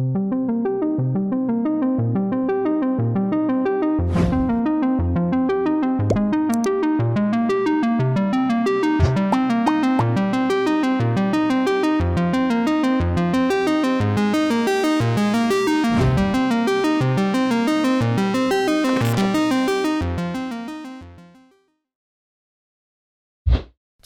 thank you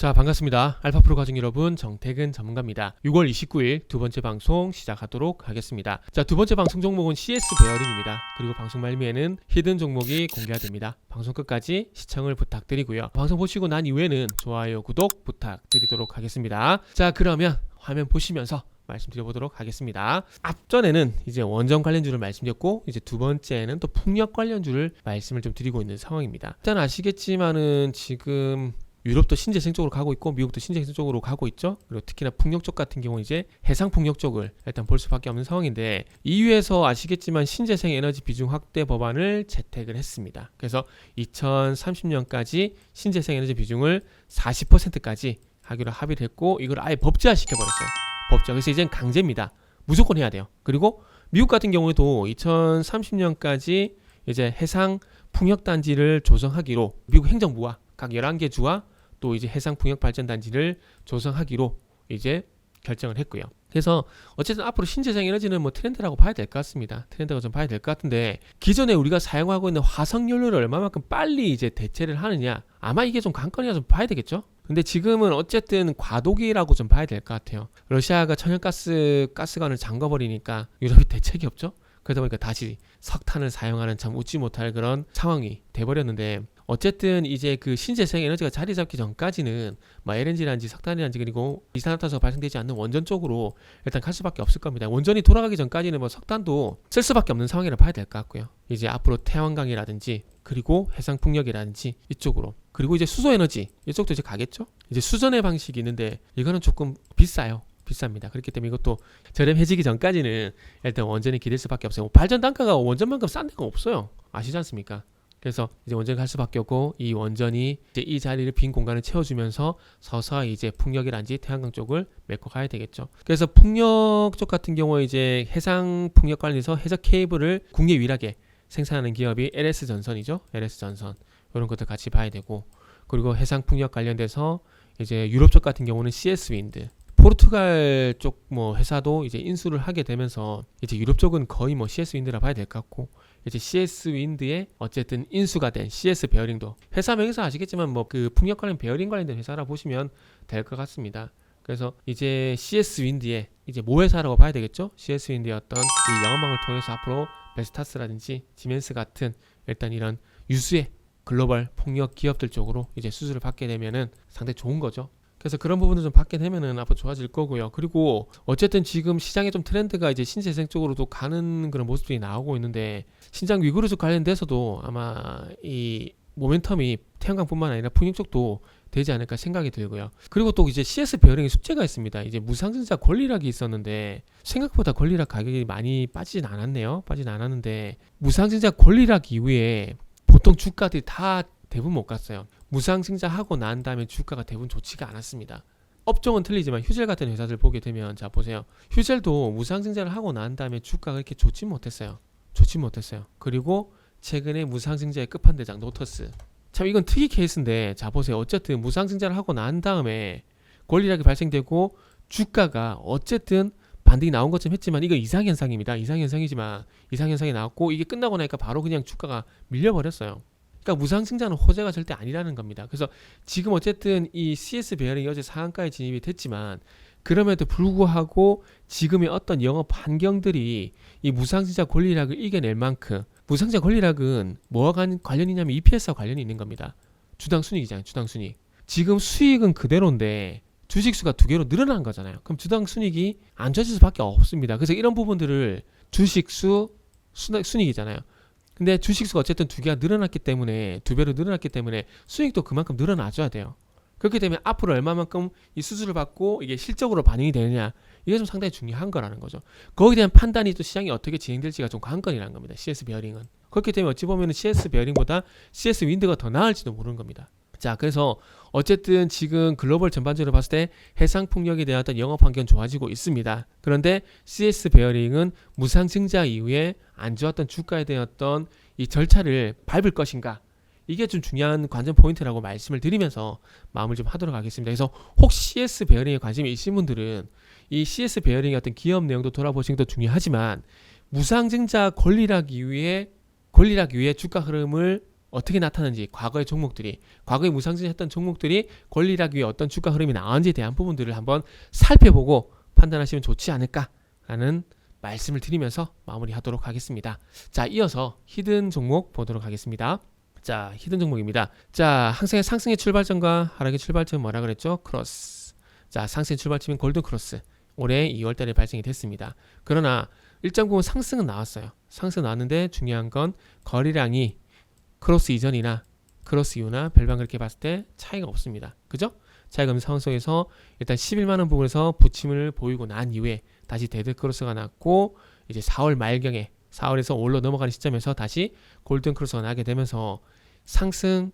자 반갑습니다. 알파프로 가족 여러분 정태근 전문가입니다. 6월 29일 두 번째 방송 시작하도록 하겠습니다. 자 두 번째 방송 종목은 CS 베어링입니다. 그리고 방송 말미에는 히든 종목이 공개됩니다. 방송 끝까지 시청을 부탁드리고요. 방송 보시고 난 이후에는 좋아요, 구독 부탁드리도록 하겠습니다. 자 그러면 화면 보시면서 말씀드려보도록 하겠습니다. 앞전에는 이제 원전 관련주를 말씀드렸고 이제 두 번째는 또 풍력 관련주를 말씀을 좀 드리고 있는 상황입니다. 일단 아시겠지만은 지금 유럽도 신재생 쪽으로 가고 있고 미국도 신재생 쪽으로 가고 있죠. 그리고 특히나 풍력 쪽 같은 경우 이제 해상 풍력 쪽을 일단 볼 수밖에 없는 상황인데 EU에서 아시겠지만 신재생 에너지 비중 확대 법안을 채택을 했습니다. 그래서 2030년까지 신재생 에너지 비중을 40%까지 하기로 합의를 했고 이걸 아예 법제화 시켜버렸어요. 법제화. 그래서 이젠 강제입니다. 무조건 해야 돼요. 그리고 미국 같은 경우에도 2030년까지 이제 해상 풍력 단지를 조성하기로 미국 행정부와 각 11개 주와 또 이제 해상 풍력 발전 단지를 조성하기로 이제 결정을 했고요. 그래서 어쨌든 앞으로 신재생 에너지는 뭐 트렌드라고 봐야 될 것 같습니다. 트렌드가 좀 봐야 될 것 같은데 기존에 우리가 사용하고 있는 화석 연료를 얼마만큼 빨리 이제 대체를 하느냐 아마 이게 좀 관건이라 좀 봐야 되겠죠. 근데 지금은 어쨌든 과도기라고 좀 봐야 될 것 같아요. 러시아가 천연가스 가스관을 잠궈버리니까 유럽이 대책이 없죠. 그러다 보니까 다시 석탄을 사용하는 참 웃지 못할 그런 상황이 돼버렸는데 어쨌든 이제 그 신재생 에너지가 자리 잡기 전까지는 뭐 LNG란지 석탄이란지 그리고 이산화탄소가 발생되지 않는 원전 쪽으로 일단 갈 수밖에 없을 겁니다. 원전이 돌아가기 전까지는 뭐 석탄도 쓸 수밖에 없는 상황이라 봐야 될 것 같고요. 이제 앞으로 태양광이라든지 그리고 해상 풍력이라든지 이쪽으로 그리고 이제 수소 에너지 이쪽도 이제 가겠죠. 이제 수전의 방식이 있는데 이거는 조금 비싸요. 비쌉니다. 그렇기 때문에 이것도 저렴해지기 전까지는 일단 원전이 기댈 수밖에 없어요. 발전 단가가 원전만큼 싼 데가 없어요. 아시지 않습니까? 그래서 이제 원전 갈 수밖에 없고 이 원전이 이제 이 자리를 빈 공간을 채워주면서 서서히 이제 풍력이란지 태양광 쪽을 메꿔 가야 되겠죠. 그래서 풍력 쪽 같은 경우에 이제 해상 풍력 관련해서 해적 케이블을 국내 유일하게 생산하는 기업이 LS 전선이죠. LS 전선 이런 것들 같이 봐야 되고 그리고 해상 풍력 관련돼서 이제 유럽 쪽 같은 경우는 CS 윈드 포르투갈 쪽 뭐 회사도 이제 인수를 하게 되면서 이제 유럽 쪽은 거의 뭐 CS 윈드라 봐야 될 것 같고 이제 CS 윈드에 어쨌든 인수가 된 CS 베어링도 회사 명에서 아시겠지만 뭐 그 풍력 관련 베어링 관련된 회사라 보시면 될 것 같습니다. 그래서 이제 CS 윈드의 이제 모회사라고 봐야 되겠죠? CS 윈드의 어떤 이 영업망을 통해서 앞으로 베스타스라든지 지멘스 같은 일단 이런 유수의 글로벌 폭력 기업들 쪽으로 이제 수주를 받게 되면은 상당히 좋은 거죠. 그래서 그런 부분을 좀 받게 되면은 앞으로 좋아질 거고요. 그리고 어쨌든 지금 시장의 좀 트렌드가 이제 신재생 쪽으로도 가는 그런 모습들이 나오고 있는데 신장 위구르족 관련돼서도 아마 이 모멘텀이 태양광뿐만 아니라 풍력 쪽도 되지 않을까 생각이 들고요. 그리고 또 이제 CS 베어링의 숙제가 있습니다. 이제 무상증자 권리락이 있었는데 생각보다 권리락 가격이 많이 빠지진 않았네요. 빠지진 않았는데 무상증자 권리락 이후에 보통 주가들이 다 대부분 못 갔어요. 무상증자 하고 난 다음에 주가가 대부분 좋지가 않았습니다. 업종은 틀리지만 휴젤 같은 회사들 보게 되면 자 보세요. 휴젤도 무상증자를 하고 난 다음에 주가가 그렇게 좋지 못했어요. 좋지 못했어요. 그리고 최근에 무상증자의 끝판대장 노터스. 참 이건 특이 케이스인데 자 보세요. 어쨌든 무상증자를 하고 난 다음에 권리락이 발생되고 주가가 어쨌든 반등이 나온 것처럼 했지만 이거 이상현상입니다. 이상현상이지만 이상현상이 나왔고 이게 끝나고 나니까 바로 그냥 주가가 밀려버렸어요. 그러니까 무상증자는 호재가 절대 아니라는 겁니다. 그래서 지금 어쨌든 이 CS 베어링이 어제 상한가에 진입이 됐지만 그럼에도 불구하고 지금의 어떤 영업 환경들이 이 무상증자 권리락을 이겨낼 만큼 무상증자 권리락은 뭐와 관- 관련이 냐면 EPS와 관련이 있는 겁니다. 주당 순이익이잖아요. 주당 순이익. 지금 수익은 그대로인데 주식 수가 두 개로 늘어난 거잖아요. 그럼 주당 순이익이 안 좋아질 수밖에 없습니다. 그래서 이런 부분들을 주식 수 순- 순이익이잖아요. 근데 주식 수가 어쨌든 두 개가 늘어났기 때문에 두 배로 늘어났기 때문에 수익도 그만큼 늘어나줘야 돼요. 그렇기 때문에 앞으로 얼마만큼 이 수주를 받고 이게 실적으로 반영이 되느냐 이게 좀 상당히 중요한 거라는 거죠. 거기에 대한 판단이 또 시장이 어떻게 진행될지가 좀 관건이라는 겁니다. CS 베어링은 그렇기 때문에 어찌 보면 CS 베어링보다 CS 윈드가 더 나을지도 모르는 겁니다. 자, 그래서 어쨌든 지금 글로벌 전반적으로 봤을 때 해상 풍력에 대한 어떤 영업 환경 좋아지고 있습니다. 그런데 CS 베어링은 무상 증자 이후에 안 좋았던 주가에 대한 어떤 이 절차를 밟을 것인가? 이게 좀 중요한 관전 포인트라고 말씀을 드리면서 마음을 좀 하도록 하겠습니다. 그래서 혹시 CS 베어링에 관심이 있으신 분들은 이 CS 베어링의 어떤 기업 내용도 돌아보시는 것도 중요하지만 무상증자 권리락 이후에 권리락 이후에 주가 흐름을 어떻게 나타나는지 과거의 종목들이 과거에 무상증자했던 종목들이 권리락 위에 어떤 주가 흐름이 나왔는지에 대한 부분들을 한번 살펴보고 판단하시면 좋지 않을까라는 말씀을 드리면서 마무리하도록 하겠습니다. 자, 이어서 히든 종목 보도록 하겠습니다. 자, 히든 종목입니다. 자, 항상 상승의 출발점과 하락의 출발점 뭐라 그랬죠? 크로스. 자, 상승의 출발점인 골든 크로스. 올해 2월 달에 발생이 됐습니다. 그러나 일정 부분 상승은 나왔어요. 상승 나왔는데 중요한 건 거래량이 크로스 이전이나 크로스 이후나 별반 그렇게 봤을 때 차이가 없습니다. 그죠? 차이가 없는 상황 속에서 일단 11만 원 부분에서 부침을 보이고 난 이후에 다시 데드 크로스가 났고 이제 4월 말경에 4월에서 올로 넘어가는 시점에서 다시 골든 크로스가 나게 되면서 상승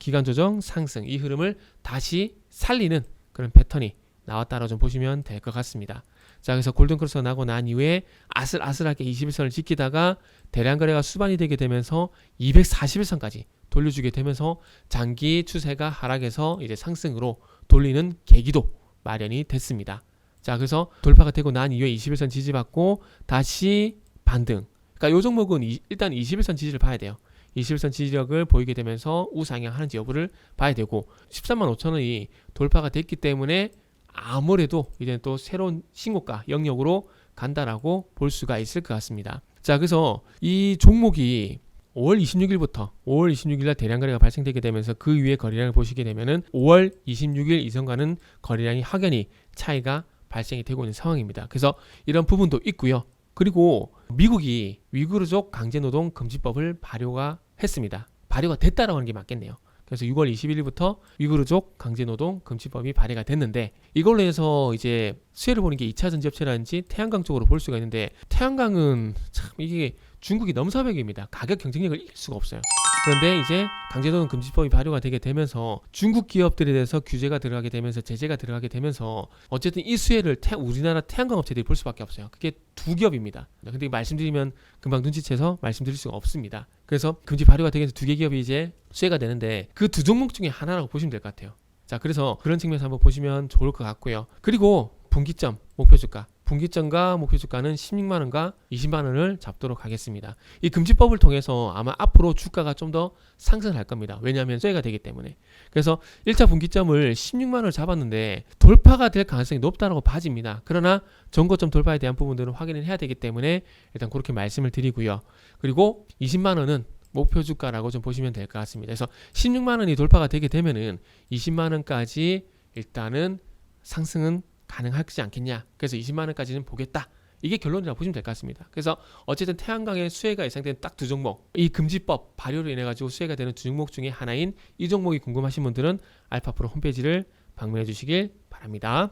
기간 조정 상승 이 흐름을 다시 살리는 그런 패턴이 나왔다라고 좀 보시면 될 것 같습니다. 자, 그래서 골든 크로스가 나고 난 이후에 아슬아슬하게 21선을 지키다가 대량 거래가 수반이 되게 되면서 241선까지 돌려주게 되면서 장기 추세가 하락해서 이제 상승으로 돌리는 계기도 마련이 됐습니다. 자, 그래서 돌파가 되고 난 이후에 21선 지지받고 다시 반등. 그러니까 요 종목은 이- 일단 21선 지지를 봐야 돼요. 21선 지지력을 보이게 되면서 우상향하는지 여부를 봐야 되고 13만 5천 원이 돌파가 됐기 때문에 아무래도 이제 또 새로운 신고가 영역으로 간다라고 볼 수가 있을 것 같습니다. 자, 그래서 이 종목이 5월 26일부터 5월 26일 날 대량 거래가 발생되게 되면서 그 위에 거래량을 보시게 되면은 5월 26일 이전과는 거래량이 확연히 차이가 발생이 되고 있는 상황입니다. 그래서 이런 부분도 있고요. 그리고 미국이 위구르족 강제노동 금지법을 발효가 했습니다. 발효가 됐다라고 하는 게 맞겠네요. 그래서 6월 21일부터 위구르족 강제노동 금지법이 발의가 됐는데 이걸로 해서 이제 수혜를 보는 게 2차 전지업체라든지 태양광 쪽으로 볼 수가 있는데 태양광은 참 이게 중국이 넘사벽입니다. 가격 경쟁력을 이길 수가 없어요. 그런데 이제 강제노동 금지법이 발효가 되게 되면서 중국 기업들에 대해서 규제가 들어가게 되면서 제재가 들어가게 되면서 어쨌든 이 수혜를 태, 우리나라 태양광 업체들이 볼 수밖에 없어요. 그게 두 기업입니다. 근데 말씀드리면 금방 눈치채서 말씀드릴 수가 없습니다. 그래서 금지 발효가 되면서 두 개 기업이 이제 수혜가 되는데 그 두 종목 중에 하나라고 보시면 될 것 같아요. 자, 그래서 그런 측면에서 한번 보시면 좋을 것 같고요. 그리고 분기점 목표 주가 분기점과 목표 주가는 16만 원과 20만 원을 잡도록 하겠습니다. 이 금지법을 통해서 아마 앞으로 주가가 좀 더 상승할 겁니다. 왜냐하면 수혜가 되기 때문에. 그래서 1차 분기점을 16만 원을 잡았는데 돌파가 될 가능성이 높다라고 봐집니다. 그러나 전고점 돌파에 대한 부분들은 확인을 해야 되기 때문에 일단 그렇게 말씀을 드리고요. 그리고 20만 원은 목표 주가라고 좀 보시면 될 것 같습니다. 그래서 16만 원이 돌파가 되게 되면은 20만 원까지 일단은 상승은 가능하지 않겠냐. 그래서 20만 원까지는 보겠다. 이게 결론이라고 보시면 될 것 같습니다. 그래서 어쨌든 태양광의 수혜가 예상되는 딱두 종목, 이 금지법 발효로 인해 가지고 수혜가 되는 두 종목 중에 하나인 이 종목이 궁금하신 분들은 알파프로 홈페이지를 방문해 주시길 바랍니다.